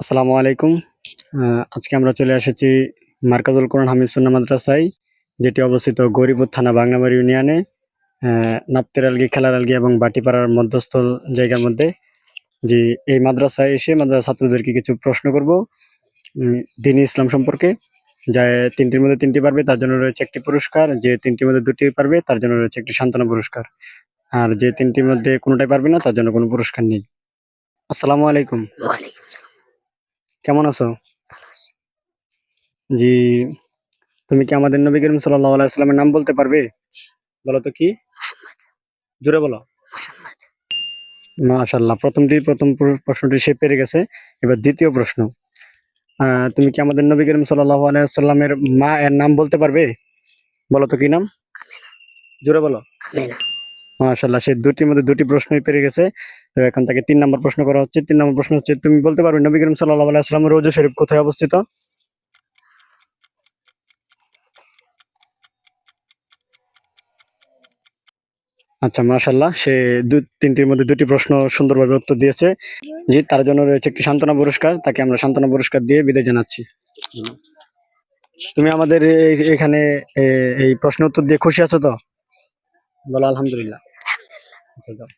আসসালামু আলাইকুম। আজকে আমরা চলে এসেছি মার্কাজুল কোরআন হামিদ সুন্না মাদ্রাসায়, যেটি অবস্থিত গরিপুর থানা বাংলাবাড়ি ইউনিয়নে নাপ্তের আলগি, খেলার আলগি এবং বাটিপাড়ার মধ্যস্থল জায়গার মধ্যে। যে এই মাদ্রাসায় এসে মাদ্রাসা ছাত্রদেরকে কিছু প্রশ্ন করব দিনী ইসলাম সম্পর্কে। যা তিনটির মধ্যে তিনটি পারবে, তার জন্য রয়েছে একটি পুরস্কার। যে তিনটির মধ্যে দুটি পারবে, তার জন্য রয়েছে একটি সান্ত্বনা পুরস্কার। আর যে তিনটির মধ্যে কোনোটাই পারবে না, তার জন্য কোনো পুরস্কার নেই। আসসালামু আলাইকুম। কেমন আছো? জি তুমি কি আমাদের নবী করিম সাল্লাল্লাহু আলাইহি সাল্লামের নাম বলতে পারবে? বলো তো কি? জোরে বলো। মাশাআল্লাহ প্রথমটি প্রথম প্রশ্নটি সে পেরে গেছে। এবার দ্বিতীয় প্রশ্ন। আহ, তুমি কি আমাদের নবী করিম সাল্লাল্লাহু আলাইহি সাল্লামের মা এর নাম বলতে পারবে? বলো তো কি নাম? জোরে বলো। আমিনা মাশাআল্লাহ সে দুটির মধ্যে দুটি প্রশ্নই পেরে গেছে। তো এখন তাকে তিন নম্বর প্রশ্ন করা হচ্ছে। তিন নম্বর প্রশ্ন হচ্ছে, তুমি বলতে পারবে নবী করিম সাল্লাল্লাহু আলাইহি সাল্লামের রোজা শরীফ কোথায় অবস্থিত? আচ্ছা মাশাল্লাহ সে দু, তিনটির মধ্যে দুটি প্রশ্ন সুন্দরভাবে উত্তর দিয়েছে। জি, তার জন্য রয়েছে একটি সান্ত্বনা পুরস্কার। তাকে আমরা সান্ত্বনা পুরস্কার দিয়ে বিদায় জানাচ্ছি। তুমি আমাদের এখানে এই প্রশ্ন উত্তর দিয়ে খুশি আছো তো? বলো, আলহামদুলিল্লাহ। আচ্ছা, যাও।